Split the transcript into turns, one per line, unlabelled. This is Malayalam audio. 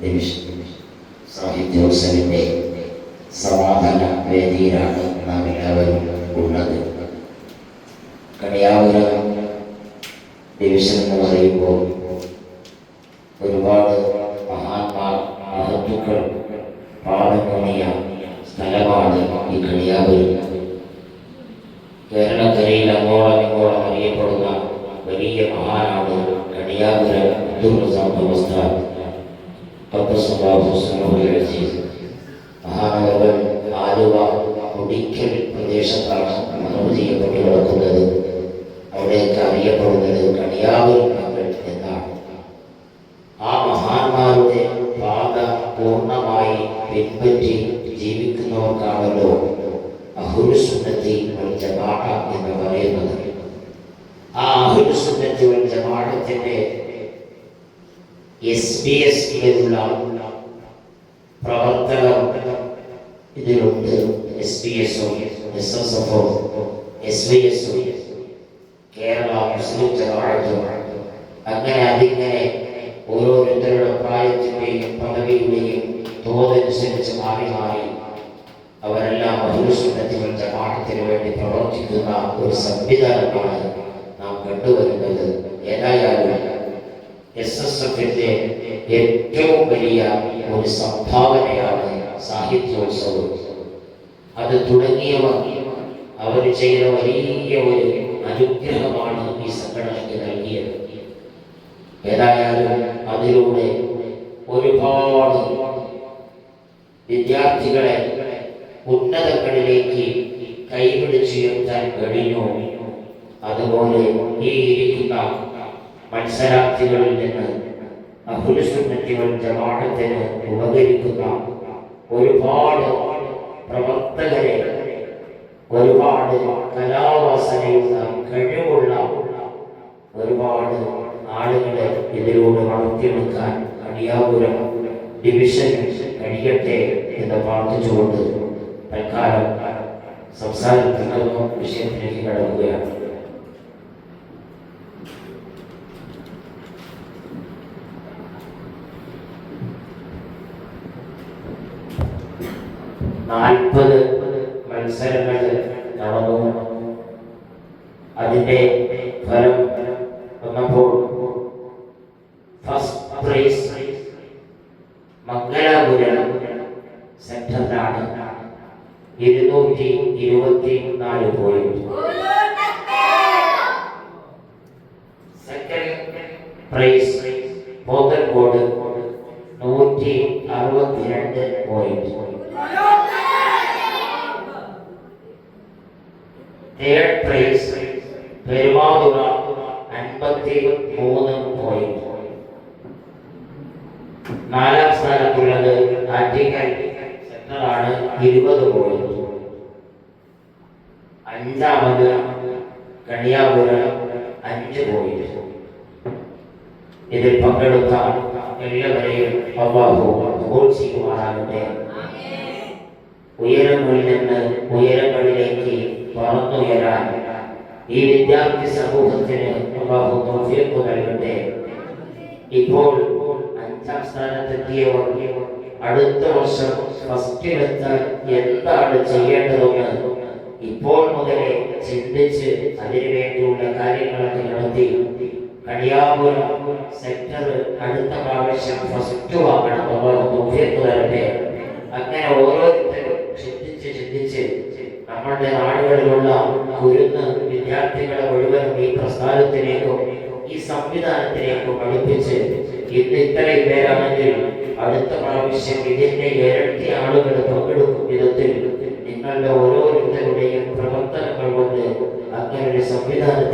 ഡിവിഷൻ സാഹിത്യോത്സവിൻ്റെ സമാപന വേദിയിലാണ് നാം എല്ലാവരും ഉള്ളത് കണിയാപുരം ഡിവിഷൻ എന്ന് പറയുമ്പോൾ ഒരുപാട് മഹാന്മാർ മഹത്തുക്കൾ പാടമണിയ സ്ഥലമാണ് ഈ കണിയാപുരം കേരളക്കരയിൽ അങ്ങോളം ഇങ്ങോളം അറിയപ്പെടുന്ന വലിയ മഹാനാണ് കണിയാപുരം അബ്ദുൾ റസാഖ് അവസ്ഥ മഹാനഗർ ആലുവ മുടിക്കൽ പ്രദേശത്താണ് മറവ് ചെയ്യപ്പെട്ട് കിടക്കുന്നത് അവിടെയൊക്കെ അറിയപ്പെടുന്നത് കണിയാവൂർ മകൾ എന്നാണ് ആ മഹാന്മാരുടെ പാത പൂർണമായി പിൻപറ്റി ജീവിക്കുന്നവർക്കാണല്ലോ അഹുരുസുന്നത്തി വൽ ജമാഅ എന്ന് പറയുന്നത്. ആ അഹുരുസുന്നത്തി വൽ ജമാഅത്തിന്റെ എസ് ബി എസ് യിലുള്ള പ്രവർത്തകർ ഇതിലുണ്ട് എസ് ബി എസും എസ് എസ് എഫും എസ് വി എസും കേരള മുസ്ലിം ജമാഅത്തും അങ്ങനെ അതിങ്ങനെ ഓരോരുത്തരുടെ പ്രായത്തിന്റെയും പദവിയുടെയും തോതനുസരിച്ച് മാറി മാറി അവരെല്ലാം ബഹുസുന്നത്തികൾ ജമാഅത്തിന് വേണ്ടി പ്രവർത്തിക്കുന്ന ഒരു സംവിധാനമാണ് നാം കണ്ടുവരുന്നത് ഏതായാലും എസ് എസ് ഏറ്റവും വലിയ ഒരു സംഭാവനയാണ് സാഹിത്യോത്സവം. അത് തുടങ്ങിയവർ അവർ ചെയ്ത വലിയ ഒരു അനുഗ്രഹമാണ് ഈ സംഘടനയ്ക്ക് നൽകിയത്. ഏതായാലും അതിലൂടെ ഒരുപാട് വിദ്യാർത്ഥികളെ ഉന്നതങ്ങളിലേക്ക് കൈപിടിച്ചുയർത്താൻ കഴിഞ്ഞു. അതുപോലെ ഈ ഇരിക്കുന്ന മത്സരാർത്ഥികളിൽ നിന്ന് അഹുലുസുന്നത്തികൾ ജമാഅത്തിന് ഉപകരിക്കുന്ന ഒരുപാട് പ്രവർത്തകരെ ഒരുപാട് കലാവാസനയുള്ള കഴിവുള്ള ഒരുപാട് ആളുകളെ ഇതിലൂടെ വളർത്തിയെടുക്കാൻ അടിയാപുരം ഡിവിഷൻ കഴിയട്ടെ എന്ന് പ്രാർത്ഥിച്ചുകൊണ്ട് തൽക്കാലം സംസാരത്തിനുള്ള വിഷയത്തിലേക്ക് കടക്കുകയാണ്. നാൽപ്പത് മത്സരങ്ങൾ നടന്നു. അതിന്റെ ഫലം വന്നപ്പോൾ ഫസ്റ്റ് പ്രൈസ് മംഗലാപുരം സെന്ററിലാണ് ഇരുന്നൂറ്റി ഇരുപത്തി നാല് പോയിന്റ് സെക്കൻഡ് പ്രൈസ് പോത്തൻകോട് നൂറ്റി അറുപത്തിരണ്ട് പോയിന്റ് തേർഡ് പ്രൈസ് പെരുമാതുറ അൻപത്തി മൂന്ന് പോയിന്റ് നാലാം സ്ഥാനത്തുള്ളത് ആറ്റിങ്ങൽ സെന്ററാണ് ഇരുപത് പോയിന്റ് അഞ്ചാമത് കണിയാപുരം അഞ്ച് പോയിന്റ് ഇതിൽ പങ്കെടുത്ത എല്ലാവരെയും അള്ളാഹു പ്രോത്സാഹിക്കുമാറാകട്ടെ ഉയരങ്ങളിൽ നിന്ന് ഉയരങ്ങളിലേക്ക് പറന്നുയരാൻ ഈ വിദ്യാർത്ഥി സമൂഹത്തിന് അള്ളാഹു തൗഫീഖ് നൽകട്ടെ. ഇപ്പോൾ അഞ്ചാം സ്ഥാനത്തെത്തിയവർ അടുത്ത വർഷം ഫസ്റ്റിലെത്താൻ എന്താണ് ചെയ്യേണ്ടതെന്ന് ഇപ്പോൾ മുതലേ ചിന്തിച്ച് അതിനുവേണ്ടിയുള്ള കാര്യങ്ങളൊക്കെ നടത്തി. കടിയാപുരം സെക്ടർ അടുത്ത പ്രാവശ്യം ഫസ്റ്റ് വാങ്ങണം. അള്ളാഹു തരട്ടെ. അങ്ങനെ ഓരോരുത്തരും ചിന്തിച്ച് ചിന്തിച്ച് നമ്മളുടെ നാടുകളിലുള്ള കുരുന്ന് വിദ്യാർത്ഥികളെ മുഴുവനും ഈ പ്രസ്ഥാനത്തിലേക്കും ഈ സംവിധാനത്തിലേക്കും പഠിപ്പിച്ച് ഇന്ന് ഇത്രയും പേരാണെങ്കിൽ അടുത്ത പ്രാവശ്യം ഇതിന്റെ ഇരട്ടി ആളുകൾ പങ്കെടുക്കും വിധത്തിൽ നിങ്ങളുടെ ഓരോരുത്തരുടെയും പ്രവർത്തനങ്ങൾ കൊണ്ട് അങ്ങനെ ഒരു സംവിധാനത്തിൽ